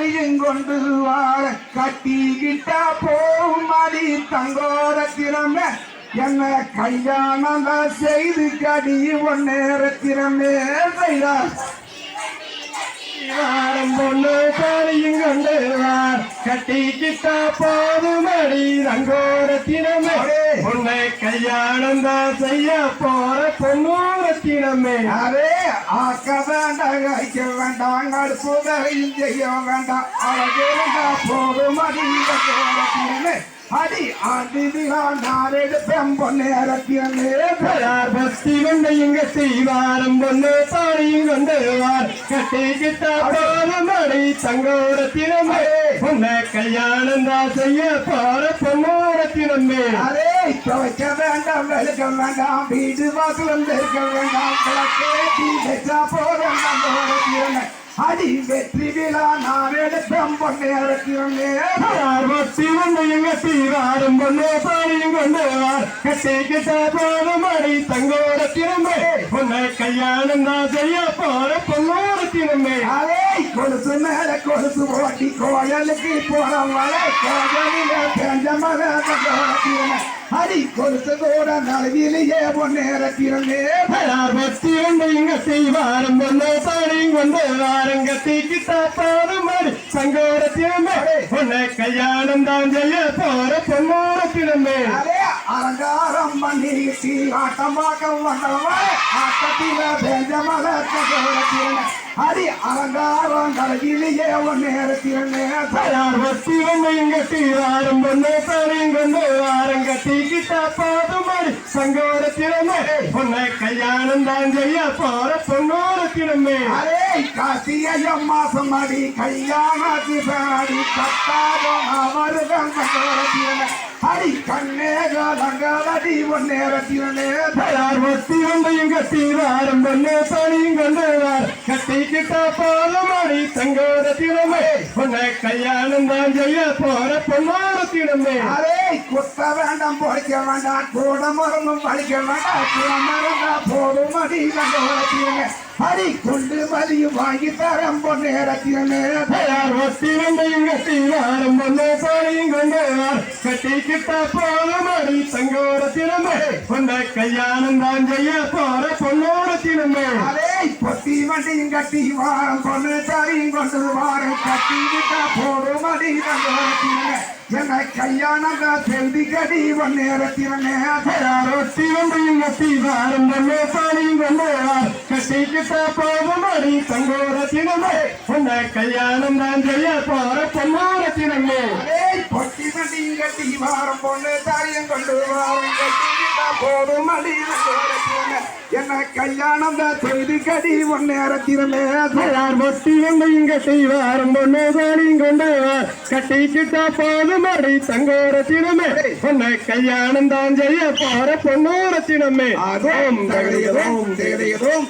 தாலியும் கொண்டு வாழ கட்டிக்கிட்டா போகும் அடி. தங்கோரத்தினமே என்ன கல்யாணம் தான் செய்து கடி. ஒன்னேரத்தினமே செய்தா. வாரம் பொண்ணு தாலியும் கொண்டு வார் கட்டிக்கிட்டா போதுமடி ரங்கோரத்தினமே உன்னை கல்யாணம் தான் செய்ய போற பொண்ணூரத்தினமே அரே ஆக்க வேண்டாம் அழிக்க வேண்டாம் அடுப்புதையும் செய்ய வேண்டாம் அழகு வேண்டாம் போதும் அடி தங்கோரத்தினமே அடி பக்தி கொண்டு இங்க செய்வாரம் பொண்ணு தாலியும் கொண்டு வார் கட்டிக்கிட்டா போதுமடி தங்கோரத்தினமே உன்னை கல்யாணம் தான் செய்ய போற பொண்ணூரத்தினமே அரே துவைக்க வேண்டாம் வெளுக்க வேண்டாம் வீடு வாசலம் இருக்க வேண்டாம் வச்சா போதும் தங்கோரத்தினமே அடி வெற்றி விழா நான் பொன்னேரத்தினமே யார் பக்தி கொண்டு இங்க செய்வாரம் பொண்ணு தாலியும் கொண்டு கட்டிக்கிட்டா போதுமடி தங்கோரத்தினமே உன்னை கல்யாணம் தான் செய்ய போற பொண்ணூரத்தினமே அலே கொலுசு மேல கொலுசு ஓட்டி கோயலுக்கு போறவள கோயலில பெஞ்ச மக தங்கோரத்தினமே அடி கொலுசு கூட நழுவிலேயே பொன்னேரத்தினமே யார் பக்தி கொண்டு இங்க செய்வாரம் பொண்ணு தாலியும் கொண்டு வாரம் கட்டிக்கிட்டா போதுமடி தங்கோரத்தினமே உன்னை கல்யாணம் தான் செய்ய போற பொண்ணூரத்தினமே அலே அலங்காரம் பண்ணிட்டு ஆட்டம் பார்க்க ஆட்டத்தில பெஞ்ச மக தங்கோரத்தினமே அடி அலங்காரம் நழுவிலேயே பொன்னேரத்தினமே யார் பக்தி கொண்டு இங்க செய்வாரம் பொண்ணு தாலியும் கொண்டு வாரம் கட்டிக்கிட்டா போதுமடி சங்கோரத்தினமே உன்னை கல்யாணம் தான் செய்ய போற பொண்ணூரத்தினமே அரே காசியம் மாசம் அடி கல்யாணத்தி பாடி கட்டாதோ அவர்கள் தங்கோரத்தினமே அடி கண்ணேகலடி ஒன்னேரத்தினமே யார் பக்தி கொண்டு இங்க செய்வாரம் பொண்ணு தாலியும் கொண்டு கட்டிக்கிட்ட கட்டிக்கிட்டா போதுமடி சங்கோரத்தினமே உன்னை கல்யாணம் தான் செய்ய போற பொண்ணூரத்தினமே அரே குத்த வேண்டாம் பொழைக்க வேண்டாம் கூட மரமும் பழிக்க வேண்டாம் கூட போடும் அடி தங்கோரத்தினமே அடி கொண்டு மதியும் வாங்கி தரம் பொன்னேரத்தினமே யார் ஒத்தி வந்து இங்க செய்வாரம் பொண்ணு தாலியும் கொண்டு வார் கட்டிக்கிட்டா போதுமடி சங்கோரத்தினமே உன்னை கல்யாணம் தான் செய்ய போற பொண்ணூரத்தினமே அரே பொத்தி வண்டியும் கட்டி வாரம் பொண்ணு தரையும் கொண்டு வாரம் கட்டி விட்டா போடும் அடி தங்கோரத்தினமே என்ன கல்யாணம் செல்வி கடி ஒன்னேரத்தினமே ஒத்தி வந்து இங்க பொண்ணு கட்டிக்கிட்டா போதுமடி சங்கோரத்தினமே உன்னை கல்யாணம் தான் செய்ய போற அரே பொத்தி வண்டியும் கட்டி வாரம் பொண்ணு தரையும் கொண்டு வாரம் கட்டி விட்டா போடும் அடி தங்கோரத்தினமே என்ன கல்யாணம் செய்தி கடி ஒன்னேரத்தினமே யார் பக்தி வந்து இங்க செய்வாரும் பொண்ணு தாலியும் கொண்டு கட்டிக்கிட்டா போதுமடி சங்கோரத்தினமே உன்னை கல்யாணம் தான் செய்ய போற தகதியதும் தகதியதும்